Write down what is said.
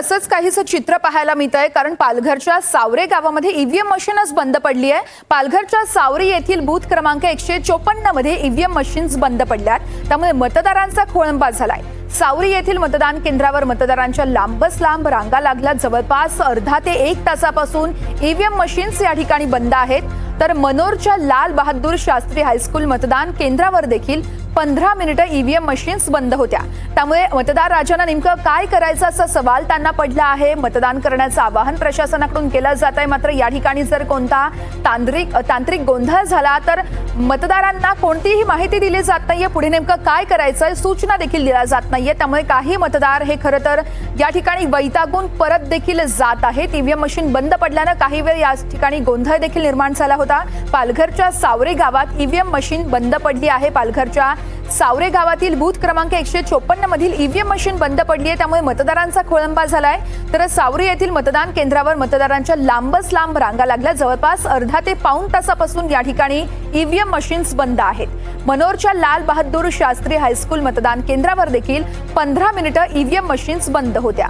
असंच काहीसं चित्र पाहायला मिळत आहे कारण पालघरच्या सावरे गावामध्ये ईव्हीएम मशीनच बंद पडली आहे पालघरच्या सावरी येथील बूथ क्रमांक एकशे चोपन्नमध्ये ईव्हीएम मशीन्स बंद पडल्यात. त्यामुळे मतदारांचा खोळंबा झालाय. सावरी येथील मतदान केंद्रावर मतदारांच्या लांबच लांब रांगा लागल्या. जवळपास अर्धा ते एक तासापासून ईव्हीएम मशीन्स या ठिकाणी बंद आहेत. तर मनोरच्या लाल बहादूर शास्त्री हायस्कूल मतदान केंद्रावर देखील पंधरा मिनिटं ईव्हीएम मशीन्स बंद होत्या. त्यामुळे मतदार राजांना नेमकं काय करायचं असा सवाल त्यांना पडला आहे. मतदान करण्याचं आवाहन प्रशासनाकडून केलं जात आहे मात्र या ठिकाणी जर कोणता तांत्रिक तांत्रिक गोंधळ झाला तर मतदारांना कोणतीही माहिती दिली जात नाहीये. पुढे नेमकं काय करायचं सूचना देखील दिल्या जात नाहीये. त्यामुळे काही मतदार हे खरं तर या ठिकाणी वैतागून परत देखील जात आहेत. ईव्हीएम मशीन बंद पडल्यानं काही वेळ या ठिकाणी गोंधळ देखील निर्माण झाला होता. पालघरच्या सावरे गावात ईव्हीएम मशीन बंद पडली आहे. पालघरच्या सावरे गावातील बूथ क्रमांक एकशे चोपन्न मधील ईव्हीएम मशीन बंद पडली आहे. त्यामुळे मतदारांचा खोळंबा झालाय. तर सावरे येथील मतदान केंद्रावर मतदारांच्या लांबच लांब रांगा लागल्या. जवळपास अर्धा ते पाऊण तासापासून या ठिकाणी ईव्हीएम मशीन्स बंद आहेत. मनोरच्या लाल बहादूर शास्त्री हायस्कूल मतदान केंद्रावर देखील पंधरा मिनिटं ईव्हीएम मशीन्स बंद होत्या.